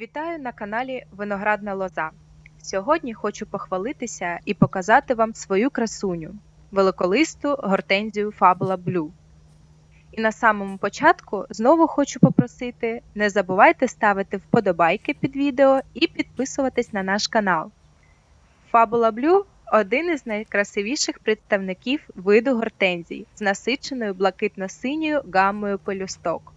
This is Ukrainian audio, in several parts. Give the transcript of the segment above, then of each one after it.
Вітаю на каналі Виноградна Лоза. Сьогодні хочу похвалитися і показати вам свою красуню великолисту гортензію Fabula Blue. І на самому початку знову хочу попросити: не забувайте ставити вподобайки під відео і підписуватись на наш канал. Fabula Blue один із найкрасивіших представників виду гортензій з насиченою блакитно-синьою гаммою пелюсток.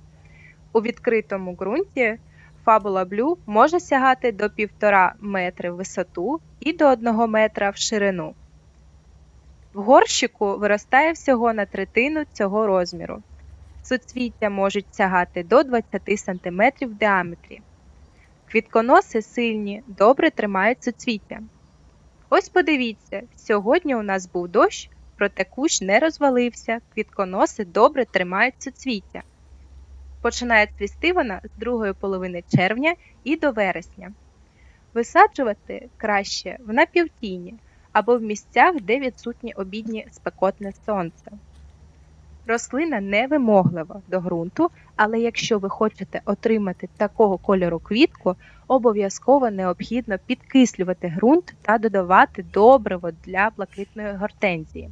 У відкритому ґрунті Fabula Blue може сягати до 1,5 метри в висоту і до 1 метра в ширину. В горщику виростає всього на третину цього розміру. Суцвіття можуть сягати до 20 см в діаметрі. Квітконоси сильні, добре тримають суцвіття. Ось подивіться, сьогодні у нас був дощ, проте кущ не розвалився, квітконоси добре тримають суцвіття. Починає цвісти вона з другої половини червня і до вересня. Висаджувати краще в напівтіні або в місцях, де відсутнє обіднє спекотне сонце. Рослина невимоглива до ґрунту, але якщо ви хочете отримати такого кольору квітку, обов'язково необхідно підкислювати ґрунт та додавати добриво для блакитної гортензії.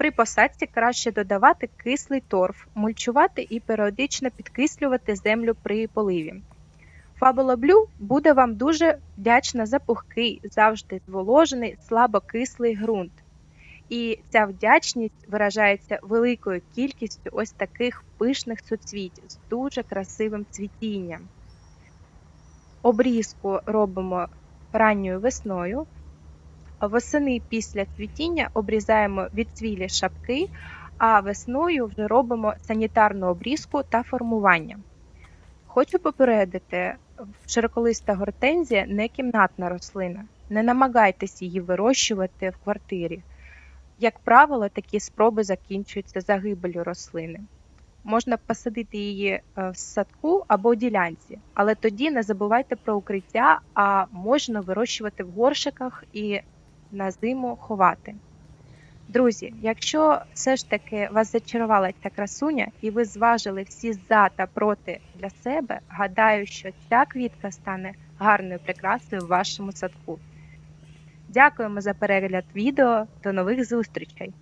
При посадці краще додавати кислий торф, мульчувати і періодично підкислювати землю при поливі. Fabula Blue буде вам дуже вдячна за пухкий, завжди зволожений, слабокислий ґрунт. І ця вдячність виражається великою кількістю ось таких пишних суцвіть з дуже красивим цвітінням. Обрізку робимо ранньою весною. Восени після цвітіння обрізаємо відцвілі шапки, а весною вже робимо санітарну обрізку та формування. Хочу попередити, широколиста гортензія не кімнатна рослина. Не намагайтесь її вирощувати в квартирі. Як правило, такі спроби закінчуються загибелью рослини. Можна посадити її в садку або ділянці, але тоді не забувайте про укриття, а можна вирощувати в горшиках і на зиму ховати. Друзі, якщо все ж таки вас зачарувала ця красуня і ви зважили всі за та проти для себе, гадаю, що ця квітка стане гарною прикрасою в вашому садку. Дякуємо за перегляд відео. До нових зустрічей!